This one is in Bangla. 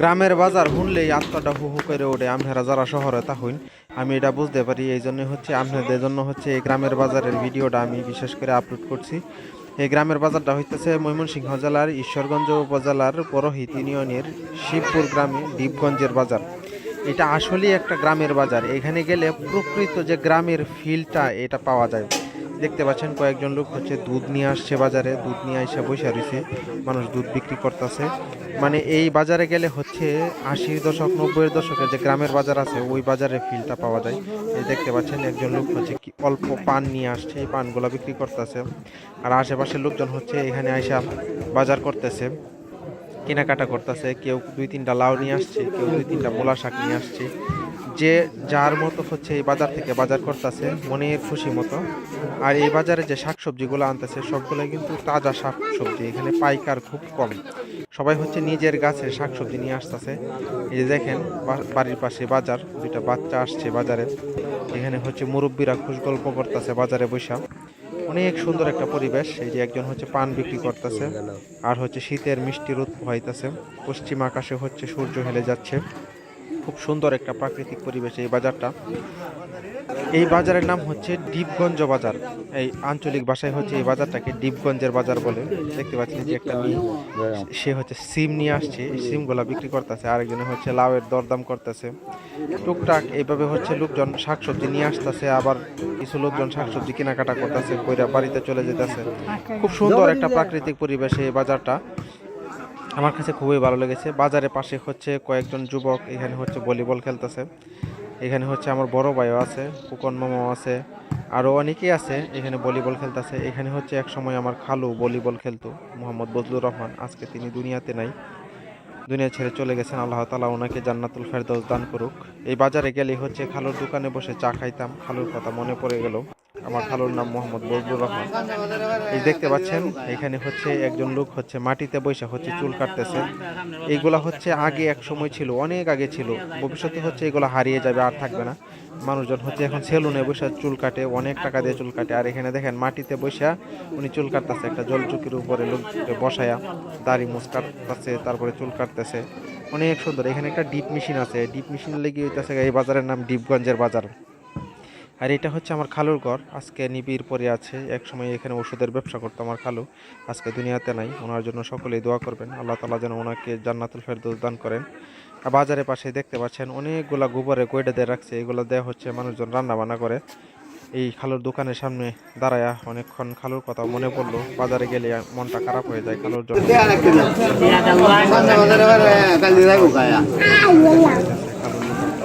গ্রামের বাজার শুনলেই আত্মাটা হু হু করে ওঠে, আপনারা যারা শহরে তা হইন আমি এটা বুঝতে পারি, এই জন্য হচ্ছে আপনাদের জন্য হচ্ছে এই গ্রামের বাজারের ভিডিওটা আমি বিশেষ করে আপলোড করছি। এই গ্রামের বাজারটা হইতেছে ময়মনসিংহ জেলার ঈশ্বরগঞ্জ উপজেলার পরহিত ইউনিয়নের শিবপুর গ্রামে দ্বীপগঞ্জের বাজার। এটা আসলেই একটা গ্রামের বাজার, এখানে গেলে প্রকৃত যে গ্রামের ফিলটা এটা পাওয়া যায়। দেখতে পাচ্ছেন, কয়েকজন লোক হচ্ছে দুধ নিয়ে আসছে বাজারে, দুধ নিয়ে এসে বসে রয়েছে মানুষ দুধ বিক্রি করতেছে। মানে এই বাজারে গেলে হচ্ছে আশির দশক, নব্বইয়ের দশকের যে গ্রামের বাজার আছে, ওই বাজারে ফিলটা পাওয়া যায়। এই দেখতে পাচ্ছেন, একজন লোক হচ্ছে কি অল্প পান নিয়ে আসছে, এই পানগুলো বিক্রি করতেছে। আর আশেপাশের লোকজন হচ্ছে এখানে আইসা বাজার করতেছে, কেনাকাটা করতেছে, কেউ দুই তিনটা লাউ নিয়ে আসছে, কেউ দুই তিনটা মূলা শাক নিয়ে আসছে। যে যার মতো হচ্ছে এই বাজার থেকে বাজার করতেছে, মনের খুশি মতো। আর এই বাজারে যে শাকসবজিগুলো আনতেছে সবগুলো কিন্তু তাজা শাকসবজি। এখানে পাইকার খুব কম। সবাই হচ্ছে নিজের গাছের শাকসবজি নিয়ে আসতেছে। এই যে দেখেন বাড়ির পাশে বাজার, দুইটা বাচ্চা আসছে বাজারে। এখানে হচ্ছে মুরব্বীরা খুশ গল্প করতেছে বাজারে বৈশা অনেক সুন্দর একটা পরিবেশ। এই যে একজন হচ্ছে পান বিক্রি করতেছে। আর হচ্ছে শীতের মিষ্টি রোদ হইতেছে পশ্চিম আকাশে হচ্ছে সূর্য হেলে যাচ্ছে। খুব সুন্দর একটা প্রাকৃতিক পরিবেশ এই বাজারটা। এই বাজারের নাম হচ্ছে ডিপগঞ্জ বাজার। এই আঞ্চলিক ভাষায় হচ্ছে এই বাজারটাকে ডিপগঞ্জের বাজার বলে। দেখতে পাচ্ছেন যে একটা মেয়ে, সে হচ্ছে সিম নিয়ে আসছে, এই সিমগুলা বিক্রি করতেছে। আরেকজনে হচ্ছে লাউয়ের দরদাম করতেছে। টুকটাক এইভাবে হচ্ছে লোকজন শাকসবজি নিয়ে আসতেছে, আবার কিছু লোকজন শাকসবজি কেনাকাটা করতেছে, কইরা বাড়িতে চলে যেতেছে। খুব সুন্দর একটা প্রাকৃতিক পরিবেশ এই বাজারটা। আমার কাছে খুবই ভালো লেগেছে। বাজারের পাশে হচ্ছে কয়েকজন যুবক, এখানে হচ্ছে ভলিবল খেলতেছে। এখানে হচ্ছে আমার বড় ভাইও আছে, ফুকন মামাও আছে আরও অনেকেই আছে, এখানে ভলিবল খেলতেছে। এখানে হচ্ছে এক সময় আমার খালু ভলিবল খেলতো, মোহাম্মদ বজলুর রহমান। আজকে তিনি দুনিয়াতে নাই। দুনিয়া ছেড়ে চলে গেছেন, আল্লাহ তালা ওনাকে জান্নাতুল ফেরদৌস দান করুক। এই বাজারে গেলে হচ্ছে খালুর দোকানে বসে চা খাইতাম, খালুর কথা মনে পড়ে গেল। আমার খালুর নাম মোহাম্মদ বজলুর রহমান। এই দেখতে পাচ্ছেন, এখানে হচ্ছে একজন লোক হচ্ছে মাটিতে বসে হচ্ছে চুল কাটতেছে। এইগুলা হচ্ছে আগে এক সময় ছিল, অনেক আগে ছিল। ভবিষ্যতে হচ্ছে এগুলো হারিয়ে যাবে, আর থাকবে না। মানুষজন হচ্ছে এখন সেলুনে বসে চুল কাটে, অনেক টাকা দিয়ে চুল কাটে। আর এখানে দেখেন, মাটিতে বসে উনি চুল কাটতেছে, একটা জলচুকির উপরে লোক বসায়া দাড়ি মুছ কাটতেছে, তারপরে চুল কাটতেছে। অনেক সুন্দর, এখানে একটা ডিপ মেশিন আছে, ডিপ মেশিন লেগে হইতেছে এই বাজারের নাম ডিপগঞ্জের বাজার। আর এটা হচ্ছে আমার খালুর ঘর। আজকে নিবিড় পরে আছে। এক সময় এখানে ওষুধের ব্যবসা করতো আমার খালু। আজকে দুনিয়াতে নাই। ওনার জন্য সকলেই দোয়া করবেন। আল্লাহ তালা যেন ওনাকে জান্নাতুল ফেরদৌস দান করেন। আর বাজারের পাশে দেখতে পাচ্ছেন অনেকগুলা গোবরে কয়টা দিয়ে রাখছে। এগুলো দেওয়া হচ্ছে মানুষজন রান্না বান্না করে। এই খালুর দোকানের সামনে দাঁড়ায়া অনেকক্ষণ খালুর কথা মনে পড়ল। বাজারে গেলে মনটা খারাপ হয়ে যায় খালুর জন্য।